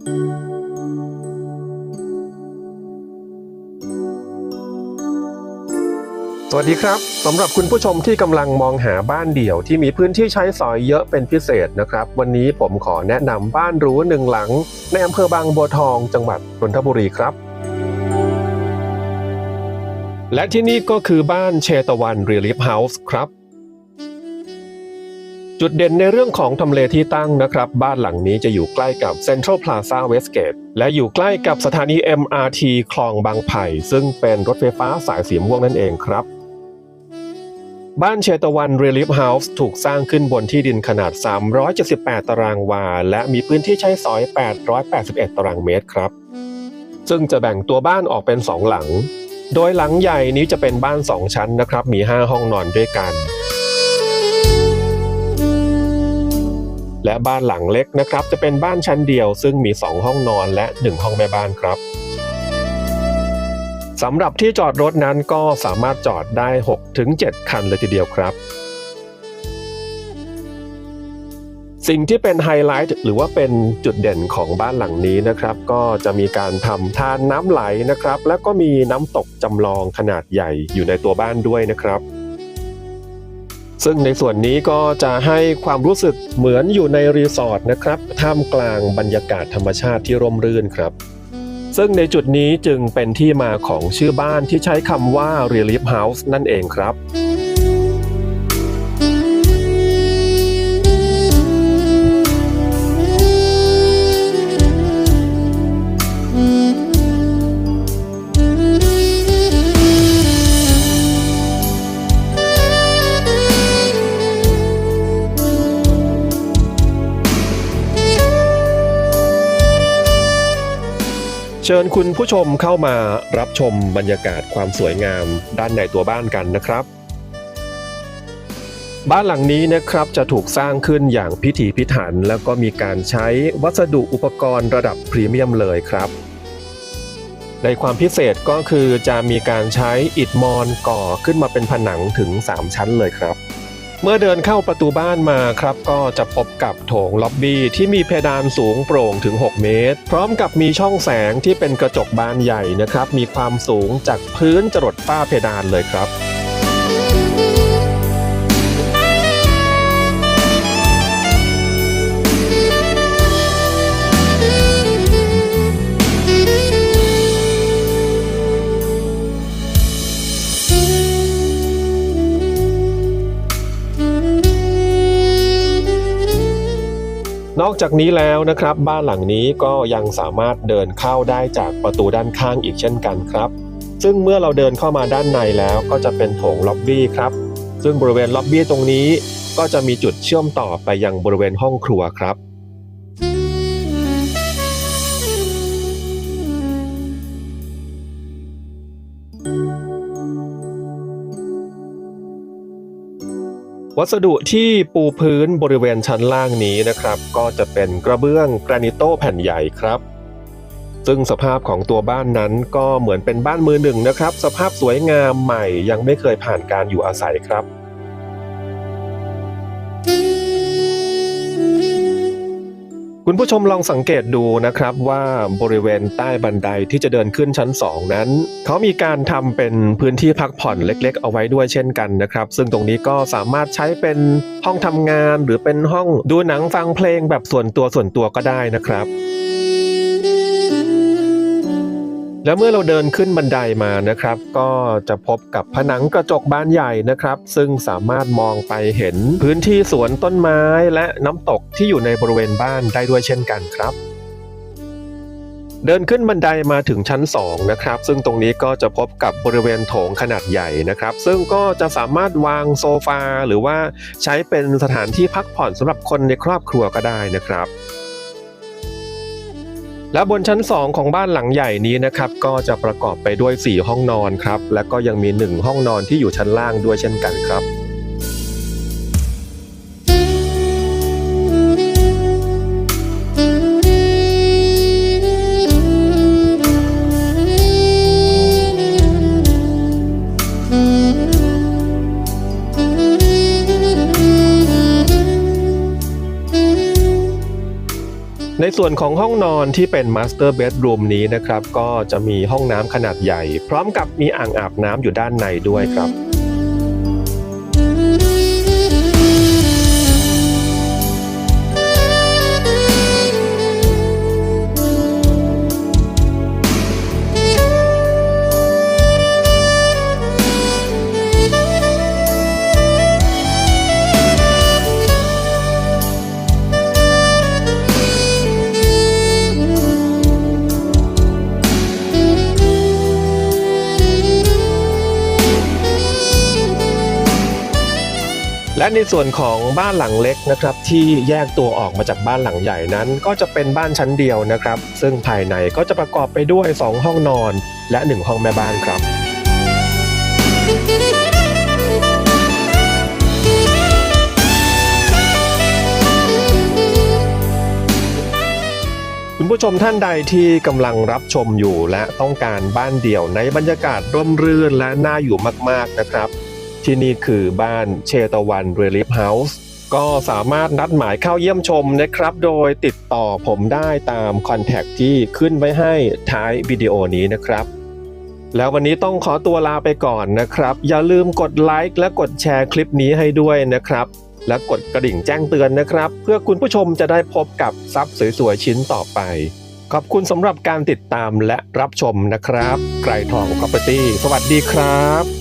สวัสดีครับสำหรับคุณผู้ชมที่กำลังมองหาบ้านเดี่ยวที่มีพื้นที่ใช้สอยเยอะเป็นพิเศษนะครับ วันนี้ผมขอแนะนำบ้านหรูหนึ่งหลัง ในอำเภอบางบัวทองจังหวัดนนทบุรีครับ และที่นี่ก็คือบ้านเชตวันรีลิฟเฮาส์ครับ จุดเด่นในเรื่องของทำเลที่ตั้งนะครับ บ้านหลังนี้จะอยู่ใกล้กับ Central Plaza Westgate และอยู่ใกล้กับสถานี MRT คลองบางไผ่ ซึ่งเป็นรถไฟฟ้าสายสีม่วงนั่นเองครับ บ้านเชตวันเรลิฟเฮาส์ถูกสร้างขึ้นบนที่ดินขนาด 378 ตารางวา และมีพื้นที่ใช้สอย 881 ตารางเมตรครับ ซึ่งจะแบ่งตัวบ้านออกเป็น 2 หลัง โดยหลังใหญ่นี้จะเป็นบ้าน 2 ชั้นนะครับ มี 5 ห้องนอนด้วยกัน และบ้านหลังเล็กนะครับ จะเป็นบ้านชั้นเดียว ซึ่งมี 2 ห้องนอนและ 1 ห้องแม่บ้านครับสำหรับที่จอดรถนั้นก็สามารถจอดได้ 6-7 คันเลยทีเดียวครับ สิ่งที่เป็นไฮไลท์หรือว่าเป็นจุดเด่นของบ้านหลังนี้นะครับ ก็จะมีการทำทานน้ำไหลนะครับ แล้วก็มีน้ำตกจำลองขนาดใหญ่อยู่ในตัวบ้านด้วยนะครับ ซึ่งในส่วนนี้ก็จะให้ความรู้สึกเหมือนอยู่ในรีสอร์ทนะครับ ท่ามกลางบรรยากาศธรรมชาติที่ร่มรื่นครับ ซึ่งในจุดนี้จึงเป็นที่มาของชื่อบ้านที่ใช้คำว่า Relief House นั่นเองครับ ชิญคุณผู้ชมเข้ามารับชมบรรยากาศความสวยงามด้านในตัวบ้านกันนะครับ บ้านหลังนี้นะครับจะถูกสร้างขึ้นอย่างพิถีพิถัน แล้วก็มีการใช้วัสดุอุปกรณ์ระดับพรีเมียมเลยครับ ในความพิเศษก็คือจะมีการใช้อิฐมอนก่อขึ้นมาเป็นผนังถึง 3 ชั้นเลยครับ เมื่อเดินเข้าประตูบ้านมาครับ ก็จะพบกับโถงล็อบบี้ที่มีเพดานสูงโปร่งถึง 6 เมตร พร้อมกับมีช่องแสงที่เป็นกระจกบานใหญ่นะครับ มีความสูงจากพื้นจรดฝ้าเพดานเลยครับ นอกจากนี้แล้วนะครับ บ้านหลังนี้ก็ยังสามารถเดินเข้าได้จากประตูด้านข้างอีกเช่นกันครับ ซึ่งเมื่อเราเดินเข้ามาด้านในแล้วก็จะเป็นโถงล็อบบี้ครับ ซึ่งบริเวณล็อบบี้ตรงนี้ก็จะมีจุดเชื่อมต่อไปยังบริเวณห้องครัวครับ วัสดุที่ปูพื้นบริเวณชั้นล่างนี้นะครับ ก็จะเป็นกระเบื้องกรานิโตแผ่นใหญ่ครับ ซึ่งสภาพของตัวบ้านนั้นก็เหมือนเป็นบ้านมือหนึ่งนะครับ สภาพสวยงามใหม่ยังไม่เคยผ่านการอยู่อาศัยครับ คุณผู้ชมลองสังเกตดูนะครับว่าบริเวณใต้บันไดที่จะเดินขึ้นชั้น 2 นั้น เขามีการทำเป็นพื้นที่พักผ่อนเล็กๆ เอาไว้ด้วยเช่นกันนะครับ ซึ่งตรงนี้ก็สามารถใช้เป็นห้องทำงาน หรือเป็นห้องดูหนังฟังเพลงแบบส่วนตัวส่วนตัวก็ได้นะครับ แล้วเมื่อเราเดินขึ้นบันไดมานะครับ ก็จะพบกับผนังกระจกบานใหญ่นะครับ ซึ่งสามารถมองไปเห็นพื้นที่สวนต้นไม้และน้ำตกที่อยู่ในบริเวณบ้านได้ด้วยเช่นกันครับ เดินขึ้นบันไดมาถึงชั้น 2 นะครับ ซึ่งตรงนี้ก็จะพบกับบริเวณโถงขนาดใหญ่นะครับ ซึ่งก็จะสามารถวางโซฟาหรือว่าใช้เป็นสถานที่พักผ่อนสำหรับคนในครอบครัวก็ได้นะครับ และบนชั้น 2 ของบ้านหลังใหญ่นี้นะครับก็จะประกอบไปด้วย 4 ห้องนอนครับและก็ยังมี 1 ห้องนอนที่อยู่ชั้นล่างด้วยเช่นกันครับ ส่วนของห้องนอนที่เป็นมาสเตอร์เบดรูมนี้นะครับ ก็จะมีห้องน้ำขนาดใหญ่ พร้อมกับมีอ่างอาบน้ำอยู่ด้านในด้วยครับ ในส่วนของบ้านหลังเล็กนะครับที่แยกตัวออกมาจากบ้านหลังใหญ่นั้น ก็จะเป็นบ้านชั้นเดียวนะครับ ซึ่งภายในก็จะประกอบไปด้วย 2 ห้องนอน และ 1 ห้องแม่บ้านครับคุณผู้ชมท่านใดที่กำลังรับชมอยู่และต้องการบ้านเดี่ยวในบรรยากาศร่มรื่นและน่าอยู่มาก ๆ นะครับ ที่นี่คือบ้านเชตวันเรลิฟเฮาส์ก็สามารถนัดหมายเข้าเยี่ยมชมนะครับ โดยติดต่อผมได้ตามคอนแทคที่ขึ้นไว้ให้ท้ายวิดีโอนี้นะครับ แล้ววันนี้ต้องขอตัวลาไปก่อนนะครับ อย่าลืมกดไลค์และกดแชร์คลิปนี้ให้ด้วยนะครับ และกดกระดิ่งแจ้งเตือนนะครับ เพื่อคุณผู้ชมจะได้พบกับทรัพย์สวยๆชิ้นต่อไป ขอบคุณสำหรับการติดตามและรับชมนะครับ ไกรทอง Property สวัสดีครับ